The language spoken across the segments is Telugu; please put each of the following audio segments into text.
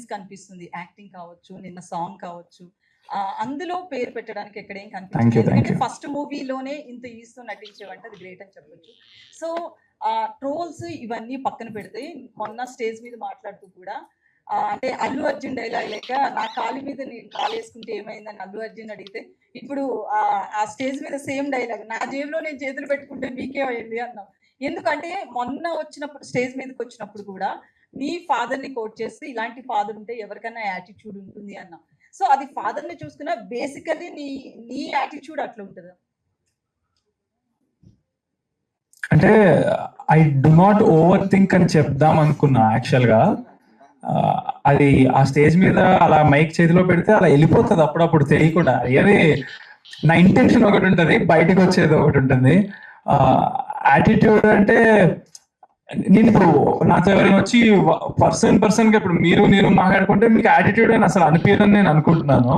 రిలీజ్ కనిపిస్తుంది. యాక్టింగ్ కావచ్చు నిన్న సాంగ్ కావచ్చు. అందులో పేరు పెట్టడానికి ఎక్కడ ఏం thank ఎందుకంటే. ఫస్ట్ మూవీలోనే ఇంత ఈస్తో నటించేవంటే అది గ్రేట్ అని చెప్పొచ్చు. సో ఆ ట్రోల్స్ ఇవన్నీ పక్కన పెడితే మొన్న స్టేజ్ మీద మాట్లాడుతూ కూడా అంటే అల్లు అర్జున్ డైలాగ్ లేక నా కాలు మీద నేను కాలు వేసుకుంటే ఏమైందని అల్లు అర్జున్ అడిగితే ఇప్పుడు ఆ ఆ స్టేజ్ మీద సేమ్ డైలాగ్ నా జేబులో నేను చేతులు పెట్టుకుంటే మీకే అయింది అన్నాం. ఎందుకంటే మొన్న వచ్చినప్పుడు స్టేజ్ మీదకి వచ్చినప్పుడు కూడా మీ ఫాదర్ని కోట్ చేస్తే ఇలాంటి ఫాదర్ ఉంటే ఎవరికైనా యాటిట్యూడ్ ఉంటుంది అన్న. సో అది ఫాదర్ని చూసుకున్నా బేసికల్లీ నీ నీ యాటిట్యూడ్ అట్లా ఉంటుంది? అంటే I do not overthink అని చెప్దాం అనుకున్నా యాక్చువల్గా. అది ఆ స్టేజ్ మీద అలా మైక్ చేతిలో పెడితే అలా వెళ్ళిపోతుంది అప్పుడప్పుడు తెలియకుండా. అది నా ఇంటెన్షన్ ఒకటి ఉంటుంది బయటకు వచ్చేది ఒకటి ఉంటుంది. యాటిట్యూడ్ అంటే నేను ఇప్పుడు నాతో ఎవరైనా వచ్చి పర్సన్ పర్సన్గా ఇప్పుడు మీరు నేను మాట్లాడుకుంటే మీకు యాటిట్యూడ్ అని అసలు అనిపించదని నేను అనుకుంటున్నాను.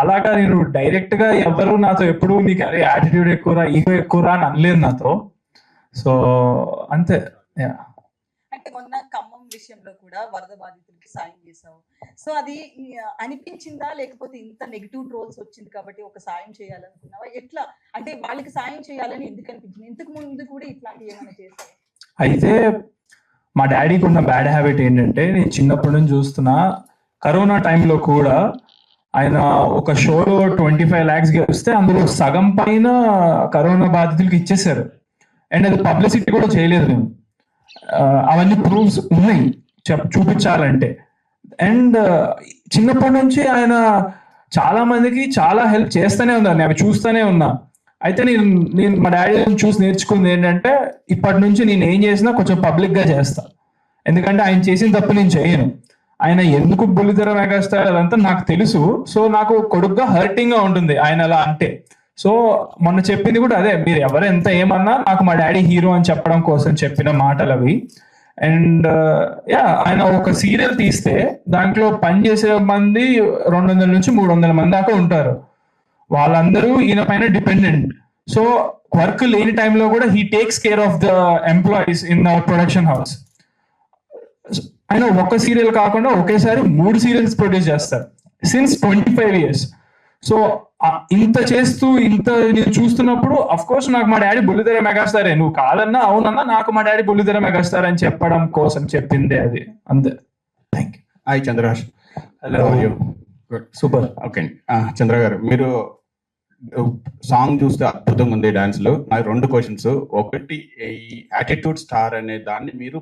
అలాగా నేను డైరెక్ట్గా ఎవరు నాతో ఎప్పుడు నీకు అరే యాటిట్యూడ్ ఎక్కువరా ఈగో ఎక్కువరా అని అనలేదు నాతో. సో అంతే. అంటే మొన్న ఖమ్మం విషయంలో కూడా వరద బాధితులకి సాయం చేసావు సో అది అనిపించిందా? లేకపోతే ఇంత నెగిటివ్ ట్రోల్స్ వచ్చింది కాబట్టి ఒక సాయం చేయాలనుకున్నావా? ఎట్లా? అంటే వాళ్ళకి సాయం చేయాలని ఎందుకు అనిపించింది? ఇంతకు ముందు కూడా ఇట్లాంటివి ఏమైనా చేసావు అయితే మా డాడీకి ఉన్న బ్యాడ్ హ్యాబిట్ ఏంటంటే నేను చిన్నప్పటి నుంచి చూస్తున్నా కరోనా టైంలో కూడా ఆయన ఒక షోలో ట్వంటీ ఫైవ్ ల్యాక్స్ గెలిస్తే అందులో సగం పైన కరోనా బాధితులకి ఇచ్చేసారు అండ్ అది పబ్లిసిటీ కూడా చేయలేదు మేము. అవన్నీ ప్రూఫ్స్ ఉన్నాయి. చెప్ చూపించాలంటే. అండ్ చిన్నప్పటి నుంచి ఆయన చాలా మందికి చాలా హెల్ప్ చేస్తూనే ఉన్నారు. నేను అవి చూస్తూనే ఉన్నా. అయితే నేను నేను మా డాడీ చూసి నేర్చుకుంది ఏంటంటే ఇప్పటి నుంచి నేను ఏం చేసినా కొంచెం పబ్లిక్గా చేస్తా. ఎందుకంటే ఆయన చేసిన తప్పు నేను చేయను. ఆయన ఎందుకు బుల్లితెర మెగాస్టార్ అదంతా నాకు తెలుసు. సో నాకు కొడుగ్గా హర్టింగ్గా ఉంటుంది ఆయన అలా అంటే. సో మొన్న చెప్పింది కూడా అదే. మీరు ఎవరు ఎంత ఏమన్నా నాకు మా డాడీ హీరో అని చెప్పడం కోసం చెప్పిన మాటలు అవి. అండ్ యా ఆయన ఒక సీరియల్ తీస్తే దాంట్లో పనిచేసే మంది రెండు వందల నుంచి మూడు వందల మంది దాకా ఉంటారు. వాళ్ళందరూ ఈయన పైన డిపెండెంట్. సో వర్క్ లేని టైంలో కూడా he takes care of the employees in our production house ఆయన ఒక సీరియల్ కాకుండా ఒకేసారి మూడు సీరియల్స్ ప్రొడ్యూస్ చేస్తారు. Since twenty five years so ఇంత చేస్తూ ఇంత నేను చూస్తున్నప్పుడు అఫ్ కోర్స్ నాకు మా డాడీ బుల్లితెర మెగాస్టారే. నువ్వు కాదన్నా అవునన్నా నాకు మా డాడీ బుల్లితెర మెగాస్టార్ అని చెప్పడం కోసం చెప్పిందే అది. అంతే. Thank you hi Chandraraj hello super okay Chandra garu మీరు సాంగ్ చూస్తే అద్భుతంగా ఉంది డాన్స్లో. నాకు రెండు క్వశ్చన్స్ ఒకటి ఈ యాటిట్యూడ్ స్టార్ అనే దాన్ని మీరు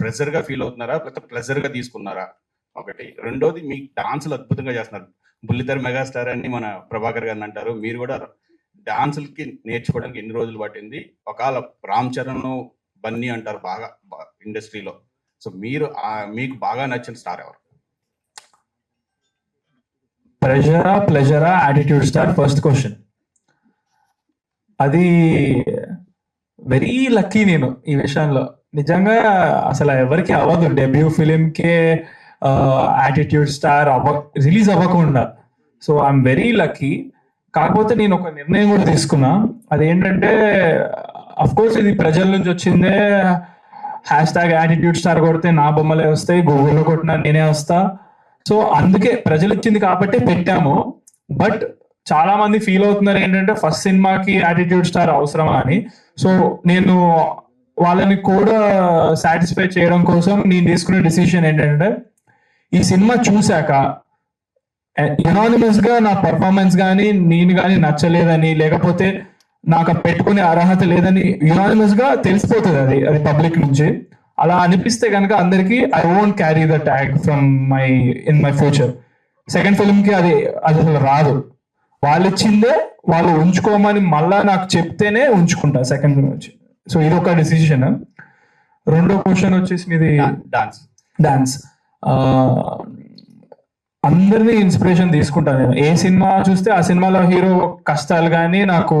ప్రెజర్గా ఫీల్ అవుతున్నారా? లేకపోతే ప్లెజర్గా తీసుకున్నారా? ఒకటి. రెండోది మీ డాన్సులు అద్భుతంగా చేస్తున్నారు. బుల్లితెర మెగాస్టార్ అని మన ప్రభాకర్ గారిని అంటారు. మీరు కూడా డాన్సులకి నేర్చుకోవడానికి ఎన్ని రోజులు పట్టింది? ఒకవేళ రామ్ చరణ్ బన్నీ అంటారు బాగా ఇండస్ట్రీలో సో మీరు మీకు బాగా నచ్చిన స్టార్ ఎవరు? ప్రెషరా ప్లెజరా యాటిట్యూడ్ స్టార్ ఫస్ట్ క్వశ్చన్ అది వెరీ లక్కీ నేను ఈ విషయంలో. నిజంగా అసలు ఎవరికి అవ్వదు. డెబ్యూ ఫిలిం కే యాటిట్యూడ్ స్టార్ అవ్వ రిలీజ్ అవ్వకుండా. సో ఐఎమ్ వెరీ లక్కీ కాకపోతే నేను ఒక నిర్ణయం కూడా తీసుకున్నా. అదేంటంటే అఫ్ కోర్స్ ఇది ప్రజల నుంచి వచ్చిందే. హ్యాష్ ట్యాగ్ యాటిట్యూడ్ స్టార్ కొడితే నా బొమ్మలే వస్తాయి. గూగుల్లో కొట్టినా నేనే వస్తా. సో అందుకే ప్రజలు ఇచ్చింది కాబట్టి పెట్టాము. బట్ చాలా మంది ఫీల్ అవుతున్నారు ఏంటంటే ఫస్ట్ సినిమాకి యాటిట్యూడ్ స్టార్ అవసరమా అని. సో నేను వాళ్ళని కూడా సాటిస్ఫై చేయడం కోసం నేను తీసుకునే డిసిషన్ ఏంటంటే ఈ సినిమా చూశాక ఎనానిమస్గా నా పర్ఫార్మెన్స్ కానీ నేను కానీ నచ్చలేదని లేకపోతే నాకు పెట్టుకునే అర్హత లేదని యునానిమస్గా తెలిసిపోతుంది అది అది పబ్లిక్ నుంచి. అలా అనిపిస్తే కనుక అందరికి I won't carry the tag from my in my future second ఫిల్మ్కి అది అది అసలు రాదు. వాళ్ళు ఇచ్చిందే వాళ్ళు ఉంచుకోమని మళ్ళా నాకు చెప్తేనే ఉంచుకుంటా సెకండ్ ఫిల్మ్ వచ్చి. సో ఇది ఒక డిసిషన్ రెండో క్వశ్చన్ వచ్చేసి మీది డాన్స్ డాన్స్ అందరినీ ఇన్స్పిరేషన్ తీసుకుంటాను నేను. ఏ సినిమా చూస్తే ఆ సినిమాలో హీరో కష్టాలు కానీ నాకు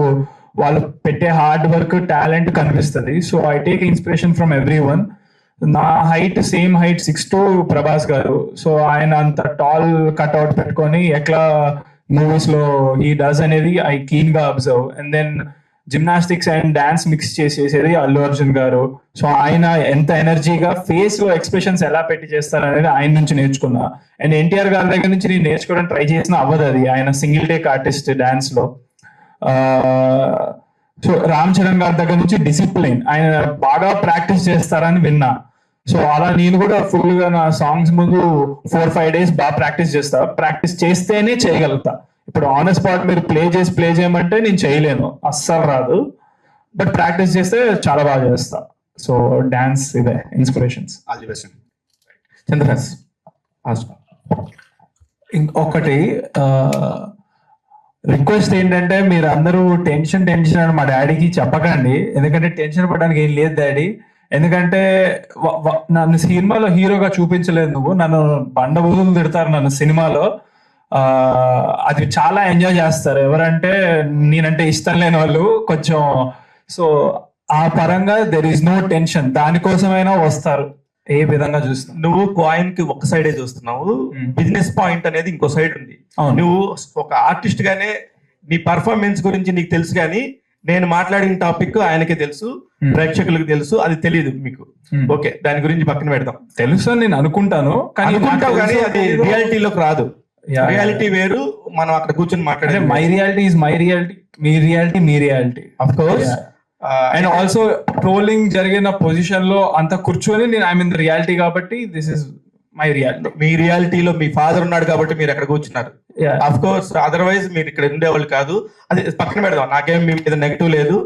వాళ్ళు పెట్టే హార్డ్ వర్క్ టాలెంట్ కనిపిస్తుంది. So I take inspiration from everyone నా height same height six to Prabhas garu. So ఆయన అంత టాల్ కట్అవుట్ పెట్టుకొని ఎట్లా మూవీస్లో ఈ డస్ అనేది I కీన్గా observe and then gymnastics and dance mix చేసేసేది Allu Arjun garu. So ఆయన ఎంత ఎనర్జీగా ఫేస్లో ఎక్స్ప్రెషన్స్ ఎలా పెట్టి చేస్తారు అనేది ఆయన నుంచి నేర్చుకున్నా. అండ్ ఎన్టీఆర్ గారి దగ్గర నుంచి నేను నేర్చుకోవడం ట్రై చేసిన అవ్వదు అది. ఆయన సింగిల్ టేక్ ఆర్టిస్ట్ డాన్స్లో. సో రామ్ చరణ్ గారి దగ్గర నుంచి డిసిప్లిన్ ఆయన బాగా ప్రాక్టీస్ చేస్తారని విన్నా. సో అలా నేను కూడా ఫుల్గా నా సాంగ్స్ ముందు ఫోర్ ఫైవ్ డేస్ బాగా ప్రాక్టీస్ చేస్తా. ప్రాక్టీస్ చేస్తేనే చేయగలుగుతా. ఇప్పుడు ఆన్ స్పాట్ మీరు ప్లే చేసి ప్లే చేయమంటే నేను చేయలేను. అస్సలు రాదు. బట్ ప్రాక్టీస్ చేస్తే చాలా బాగా చేస్తా. సో డాన్స్ ఇదే inspirations all the best Chandrahas ఇంకొకటి రిక్వెస్ట్ ఏంటంటే మీరు అందరూ టెన్షన్ టెన్షన్ అని మా డాడీకి చెప్పకండి. ఎందుకంటే టెన్షన్ పడడానికి ఏం లేదు డాడీ ఎందుకంటే నన్ను సినిమాలో హీరోగా చూపించలేదు నువ్వు. నన్ను బండ బుద్ధులు తిడతారు నన్ను సినిమాలో. ఆ, అది చాలా ఎంజాయ్ చేస్తారు. ఎవరంటే నేనంటే ఇష్టం లేని వాళ్ళు కొంచెం. సో ఆ పరంగా దెర్ ఇస్ నో టెన్షన్ దానికోసమైనా వస్తారు. ఏ విధంగా చూస్తున్నా. నువ్వు కాయిన్కి ఒక సైడే చూస్తున్నావు. బిజినెస్ పాయింట్ అనేది ఇంకో సైడ్ ఉంది. నువ్వు ఒక ఆర్టిస్ట్ గానే నీ పర్ఫార్మెన్స్ గురించి నీకు తెలుసు కానీ నేను మాట్లాడిన టాపిక్ ఆయనకే తెలుసు Hmm. ప్రేక్షకులకు తెలుసు అది తెలియదు మీకు Hmm. ఓకే దాని గురించి పక్కన పెడదాం తెలుసు అని నేను అనుకుంటాను కానీ అనుకుంటావు అది. రియాలిటీలోకి రాదు. రియాలిటీ వేరు మనం అక్కడ కూర్చొని మాట్లాడే my reality is my reality me reality me reality of course and also trolling జరిగిన పొజిషన్లో అంత కూర్చొని నేను ఐ మీన్ రియాలిటీ కాబట్టి దిస్ ఇస్ మై రియాలిటీ మీ రియాలిటీలో మీ ఫాదర్ ఉన్నాడు కాబట్టి మీరు అక్కడ కూర్చున్నారు. అఫ్ కోర్స్ అదర్వైజ్ మీరు ఇక్కడ ఉండేవాళ్ళు కాదు. అది పక్కన పెడదాం. నాకేం మీ మీద నెగిటివ్ లేదు.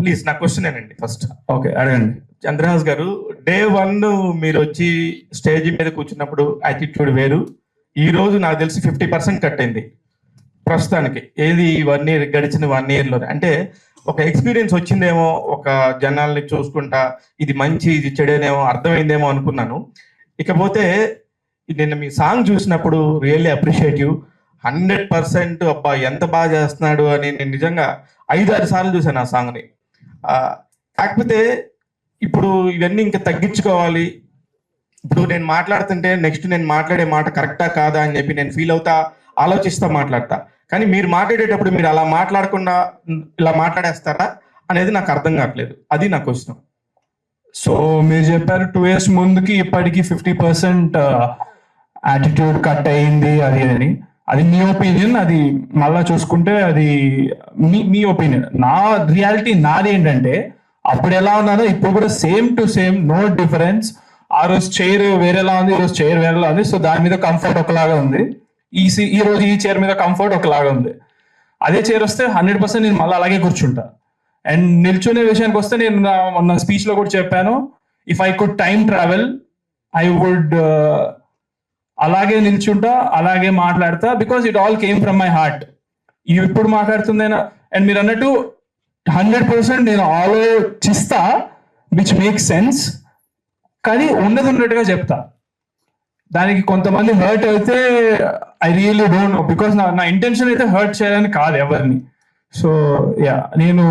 ప్లీజ్ నా క్వశ్చన్ ఏనండి ఫస్ట్ ఓకే అడగండి. చంద్రహాస్ గారు డే వన్ మీరు వచ్చి స్టేజ్ మీద కూర్చున్నప్పుడు యాటిట్యూడ్ వేరు. ఈ రోజు నాకు తెలిసి ఫిఫ్టీ పర్సెంట్ కట్ అయింది. ప్రస్తుతానికి ఏది వన్ ఇయర్ గడిచిన వన్ ఇయర్లో అంటే ఒక ఎక్స్పీరియన్స్ వచ్చిందేమో ఒక జనాల్ని చూసుకుంటా ఇది మంచి ఇది చెడేనేమో అర్థమైందేమో అనుకున్నాను. ఇకపోతే నిన్న మీ సాంగ్ చూసినప్పుడు రియల్లీ అప్రిషియేటివ్ హండ్రెడ్ పర్సెంట్ అబ్బా ఎంత బాగా చేస్తున్నాడు అని నేను నిజంగా ఐదు ఆరు సార్లు చూశాను ఆ సాంగ్ని. కాకపోతే ఇప్పుడు ఇవన్నీ ఇంకా తగ్గించుకోవాలి. ఇప్పుడు నేను మాట్లాడుతుంటే నెక్స్ట్ నేను మాట్లాడే మాట కరెక్టా కాదా అని చెప్పి నేను ఫీల్ అవుతా ఆలోచిస్తా మాట్లాడతా. కానీ మీరు మాట్లాడేటప్పుడు మీరు అలా మాట్లాడకుండా ఇలా మాట్లాడేస్తారా అనేది నాకు అర్థం కావట్లేదు. అది నా క్వశ్చన్. సో మీరు చెప్పారు టూ ఇయర్స్ ముందుకి ఇప్పటికి ఫిఫ్టీ పర్సెంట్ యాటిట్యూడ్ కట్ అయింది అది అని. అది మీ ఒపీనియన్ అది మళ్ళా చూసుకుంటే అది మీ మీ ఒపీనియన్ నా రియాలిటీ నాది ఏంటంటే అప్పుడు ఎలా ఉన్నారో ఇప్పుడు కూడా same to same no difference ఆ రోజు చైర్ వేరేలా ఉంది ఈ రోజు చైర్ వేరేలా ఉంది సో దాని మీద కంఫర్ట్ ఒకలాగా ఉంది. ఈ ఈ రోజు ఈ చైర్ మీద కంఫర్ట్ ఒకలాగా ఉంది. అదే చైర్ వస్తే హండ్రెడ్ పర్సెంట్ నేను మళ్ళీ అలాగే కూర్చుంటా. అండ్ నిల్చునే విషయానికి వస్తే నేను నా మొన్న స్పీచ్లో కూడా చెప్పాను if I could time travel I would అలాగే నిల్చుంటా అలాగే మాట్లాడతా because it all came from my heart ఇప్పుడు మాట్లాడుతుందైనా? అండ్ మీరు అన్నట్టు హండ్రెడ్ పర్సెంట్ నేను ఆలోచిస్తా విచ్ మేక్ సెన్స్ కానీ ఉన్నది ఉన్నట్టుగా చెప్తా. దానికి కొంతమంది హర్ట్ అయితే I really don't know because నా నా ఇంటెన్షన్ అయితే హర్ట్ చేయాలని కాదు ఎవరిని. సో యా నేను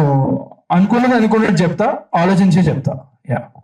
అనుకున్నది అనుకున్నట్టు చెప్తా ఆలోచించే చెప్తా. యా